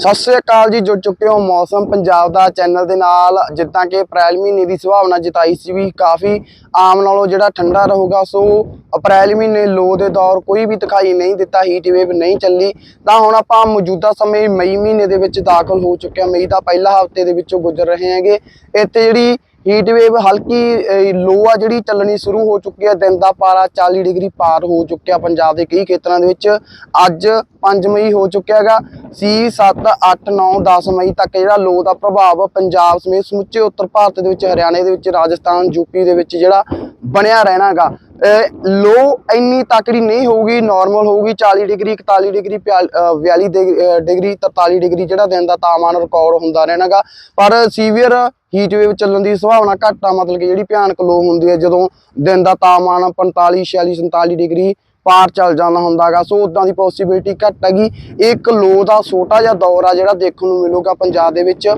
ਸਤਿ ਸ੍ਰੀ ਅਕਾਲ ਜੀ, ਜੁੜ ਚੁੱਕੇ ਹੋ ਮੌਸਮ ਪੰਜਾਬ ਦਾ ਚੈਨਲ ਦੇ ਨਾਲ। ਜਿੱਦਾਂ ਕਿ ਅਪ੍ਰੈਲ ਮਹੀਨੇ ਦੀ ਸੰਭਾਵਨਾ ਜਤਾਈ ਸੀ ਵੀ ਕਾਫੀ ਆਮ ਨਾਲੋਂ ਜਿਹੜਾ ਠੰਡਾ ਰਹੂਗਾ, ਸੋ ਅਪ੍ਰੈਲ ਮਹੀਨੇ ਲੋ ਦੇ ਦੌਰ ਕੋਈ ਵੀ ਦਿਖਾਈ ਨਹੀਂ ਦਿੱਤਾ ਹੀਟ ਵੇਵ ਨਹੀਂ ਚੱਲੀ। ਤਾਂ ਹੁਣ ਆਪਾਂ ਮੌਜੂਦਾ ਸਮੇਂ ਮਈ ਮਹੀਨੇ ਦੇ ਵਿੱਚ ਦਾਖਲ ਹੋ ਚੁੱਕਿਆ ਮਈ ਦਾ ਪਹਿਲਾ ਹਫ਼ਤੇ ਦੇ ਵਿੱਚੋਂ ਗੁਜ਼ਰ ਰਹੇ ਹੈਗੇ। ਇੱਥੇ ਜਿਹੜੀ ਹੀਟ ਵੇਵ ਹਲਕੀ ਲੋ ਆ ਜਿਹੜੀ ਚੱਲਣੀ ਸ਼ੁਰੂ ਹੋ ਚੁੱਕੀ ਹੈ ਦਿਨ ਦਾ ਪਾਰਾ 40 ਡਿਗਰੀ ਪਾਰ ਹੋ ਚੁੱਕਿਆ ਪੰਜਾਬ ਦੇ ਕਈ ਖੇਤਰਾਂ ਦੇ ਵਿੱਚ। ਅੱਜ 5 ਮਈ ਹੋ ਚੁੱਕਿਆ ਹੈਗਾ ਸੀ 7 8 9 10 ਮਈ ਤੱਕ ਜਿਹੜਾ ਲੋ ਦਾ ਪ੍ਰਭਾਵ ਪੰਜਾਬ ਸਮੇਤ ਸਮੁੱਚੇ ਉੱਤਰ ਭਾਰਤ ਦੇ ਵਿੱਚ, ਹਰਿਆਣੇ ਦੇ ਵਿੱਚ, ਰਾਜਸਥਾਨ ਯੂਪੀ ਦੇ ਵਿੱਚ ਜਿਹੜਾ ਬਣਿਆ ਰਹਿਣਾਗਾ ਲੋ ਇੰਨੀ ਤਕੜੀ ਨਹੀਂ ਹੋਊਗੀ ਨਾਰਮਲ ਹੋਊਗੀ 40 ਡਿਗਰੀ 41 ਡਿਗਰੀ 42 ਡਿਗਰੀ 43 ਡਿਗਰੀ ਜਿਹੜਾ ਦਿਨ ਦਾ ਤਾਪਮਾਨ ਰਿਕਾਰਡ ਹੁੰਦਾ ਰਹਿਣਾਗਾ। ਪਰ ਸੀਵੀਅਰ ਹੀਟ ਵੇਵ ਚੱਲਣ ਦੀ ਸੰਭਾਵਨਾ ਘੱਟ ਆ, ਮਤਲਬ ਕਿ ਜਿਹੜੀ ਭਿਆਨਕ ਲੋ ਹੁੰਦੀ ਹੈ, ਜਦੋਂ ਦਿਨ ਦਾ ਤਾਪਮਾਨ 45 46 47 ਡਿਗਰੀ ਪਾਰ ਚੱਲ ਜਾਂਦਾ ਹੁੰਦਾਗਾ। ਸੋ ਉਦਾਂ ਦੀ ਪੋਸਿਬਿਲਿਟੀ ਘੱਟ ਹੈਗੀ। ਇੱਕ ਲੋ ਦਾ ਛੋਟਾ ਜਿਹਾ ਦੌਰ ਆ ਜਿਹੜਾ ਦੇਖਣ ਨੂੰ ਮਿਲੂਗਾ ਪੰਜਾਬ ਦੇ ਵਿੱਚ।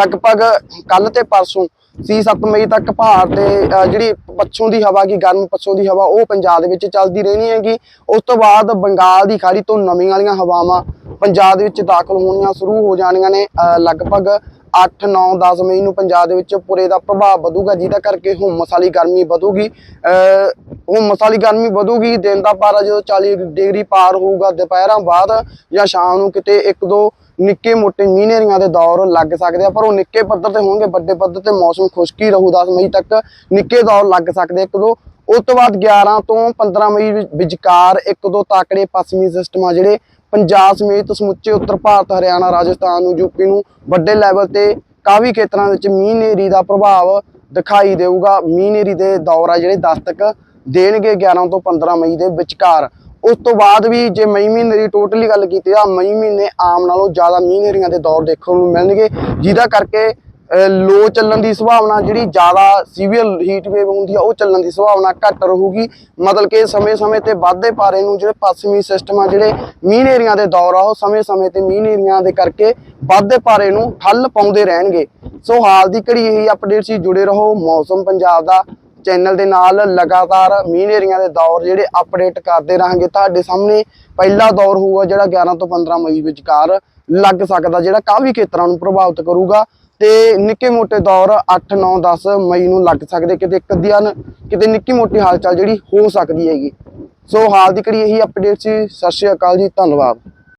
ਲਗਭਗ ਕੱਲ ਤੇ ਪਰਸੋਂ ਸੀ 7 ਮਈ ਤੱਕ ਭਾਰ ਤੇ ਅਹ ਜਿਹੜੀ ਪੱਛੋਂ ਦੀ ਹਵਾ ਕੀ ਗਰਮ ਪੱਛੋਂ ਦੀ ਹਵਾ, ਉਹ ਪੰਜਾਬ ਦੇ ਵਿੱਚ ਚੱਲਦੀ ਰਹਿਣੀ ਹੈਗੀ। ਉਸ ਤੋਂ ਬਾਅਦ ਬੰਗਾਲ ਦੀ ਖਾੜੀ ਤੋਂ ਨਵੀਆਂ ਵਾਲੀਆਂ ਹਵਾਵਾਂ ਪੰਜਾਬ ਦੇ ਵਿੱਚ ਦਾਖਲ ਹੋਣੀਆਂ ਸ਼ੁਰੂ ਹੋ ਜਾਣੀਆਂ ਨੇ। ਅਹ ਲਗਭਗ 8 9 10 ਮਈ ਨੂੰ ਪੰਜਾਬ ਦੇ ਵਿੱਚ ਪੂਰੇ ਦਾ ਪ੍ਰਭਾਵ ਵਧੂਗਾ, ਜਿਹਦਾ ਕਰਕੇ ਹੁਮਸ ਵਾਲੀ ਗਰਮੀ ਵਧੂਗੀ। ਅਹ ਹੁਮਸ ਵਾਲੀ ਗਰਮੀ ਵਧੂਗੀ, ਦਿਨ ਦਾ ਪਾਰਾ ਜਦੋਂ 40 ਡਿਗਰੀ ਪਾਰ ਹੋਊਗਾ, ਦੁਪਹਿਰਾਂ ਬਾਅਦ ਜਾਂ ਸ਼ਾਮ ਨੂੰ ਕਿਤੇ ਇੱਕ ਦੋ ਨਿੱਕੇ ਮੋਟੇ ਮੀਨੇਰੀਆਂ ਦੇ ਦੌਰ ਲੱਗ ਸਕਦੇ ਆ, ਪਰ ਉਹ ਨਿੱਕੇ ਪੱਧਰ ਤੇ ਹੋਣਗੇ, ਵੱਡੇ ਪੱਧਰ ਤੇ ਮੌਸਮ ਖੁਸ਼ਕੀ ਰਹੂ 10 ਮਈ ਤੱਕ ਨਿੱਕੇ ਦੌਰ ਲੱਗ ਸਕਦੇ ਇੱਕ ਦੋ, ਉਸ ਤੋਂ ਬਾਅਦ 11 ਤੋਂ 15 ਮਈ ਵਿਚਕਾਰ ਇੱਕ ਦੋ ਤਾਕੜੇ ਪੱਛਮੀ ਸਿਸਟਮ ਆ ਜਿਹੜੇ ਪੰਜਾਬ ਸਮੇਤ ਸਮੁੱਚੇ ਉੱਤਰ ਭਾਰਤ, ਹਰਿਆਣਾ, ਰਾਜਸਥਾਨ ਨੂੰ ਯੂਪੀ ਨੂੰ ਵੱਡੇ ਲੈਵਲ ਤੇ ਕਾਫੀ ਖੇਤਰਾਂ ਵਿੱਚ ਮੀਂਹ ਨੇਰੀ ਦਾ ਪ੍ਰਭਾਵ ਦਿਖਾਈ ਦੇਊਗਾ। ਮੀਂਹ ਨੇਰੀ ਦੇ ਦੌਰ ਆ ਜਿਹੜੇ ਦਸਤਕ ਦੇਣਗੇ 11 ਤੋਂ 15 ਮਈ ਦੇ ਵਿਚਕਾਰ। ਉਸ ਤੋਂ ਬਾਅਦ ਵੀ ਜੇ ਮਈ ਮਹੀਨੇ ਦੀ ਟੋਟਲੀ ਗੱਲ ਕੀਤੀ ਤਾਂ ਮਈ ਮਹੀਨੇ ਆਮ ਨਾਲੋਂ ਜ਼ਿਆਦਾ ਮੀਂਹ ਨੇਰੀਆਂ ਦੇ ਦੌਰ ਦੇਖਣ ਨੂੰ ਮਿਲਣਗੇ, ਜਿਹਦਾ ਕਰਕੇ ਲੋ ਚੱਲਣ ਦੀ ਸੰਭਾਵਨਾ ਜਿਹੜੀ ਜ਼ਿਆਦਾ ਸੀਵੀਅਰ ਹੀਟ ਵੇਵ ਹੁੰਦੀ ਆ, ਉਹ ਚੱਲਣ ਦੀ ਸੰਭਾਵਨਾ ਘੱਟ ਰਹੂਗੀ। ਮਤਲਬ ਕਿ ਸਮੇਂ-ਸਮੇਂ ਤੇ ਵਾਧੇ ਪਾਰੇ ਨੂੰ ਜਿਹੜੇ ਪੱਛਮੀ ਸਿਸਟਮ ਆ, ਜਿਹੜੇ ਮੀਂਹ ਏਰੀਆਂ ਦੇ ਦੌਰ ਆ, ਉਹ ਸਮੇਂ-ਸਮੇਂ ਤੇ ਮੀਂਹ ਏਰੀਆਂ ਦੇ ਕਰਕੇ ਵਾਧੇ ਪਾਰੇ ਨੂੰ ਠੱਲ ਪਾਉਂਦੇ ਰਹਿਣਗੇ। ਸੋ ਹਾਲ ਦੀ ਘੜੀ ਇਹੀ ਅਪਡੇਟ ਸੀ ਜੁੜੇ ਰਹੋ। ਮੌਸਮ ਪੰਜਾਬ ਦਾ ਚੈਨਲ ਦੇ ਨਾਲ ਲਗਾਤਾਰ ਮੀਨੇਰੀਆਂ ਦੇ ਦੌਰ ਜਿਹੜੇ ਅਪਡੇਟ ਕਰਦੇ ਰਹਾਂਗੇ। ਤੁਹਾਡੇ ਸਾਹਮਣੇ ਪਹਿਲਾ ਦੌਰ ਹੋਊਗਾ ਜਿਹੜਾ 11 ਤੋਂ 15 ਮਈ ਵਿਚਕਾਰ ਲੱਗ ਸਕਦਾ, ਜਿਹੜਾ ਕਾਫੀ ਖੇਤਰਾਂ ਨੂੰ ਪ੍ਰਭਾਵਿਤ ਕਰੂਗਾ। ਤੇ ਨਿੱਕੇ ਮੋਟੇ ਦੌਰ 8 9 10 ਮਈ ਨੂੰ ਲੱਗ ਸਕਦੇ, ਕਿਤੇ ਇੱਕ ਅੱਧੀਆਂ ਕਿਤੇ ਨਿੱਕੀ ਮੋਟੀ ਹਾਲਚਲ ਜਿਹੜੀ ਹੋ ਸਕਦੀ ਹੈਗੀ। ਸੋ ਹਾਲ ਦੀ ਘੜੀ ਇਹੀ ਅਪਡੇਟ ਸੀ? ਸਤਿ ਸ਼੍ਰੀ ਅਕਾਲ ਜੀ, ਧੰਨਵਾਦ।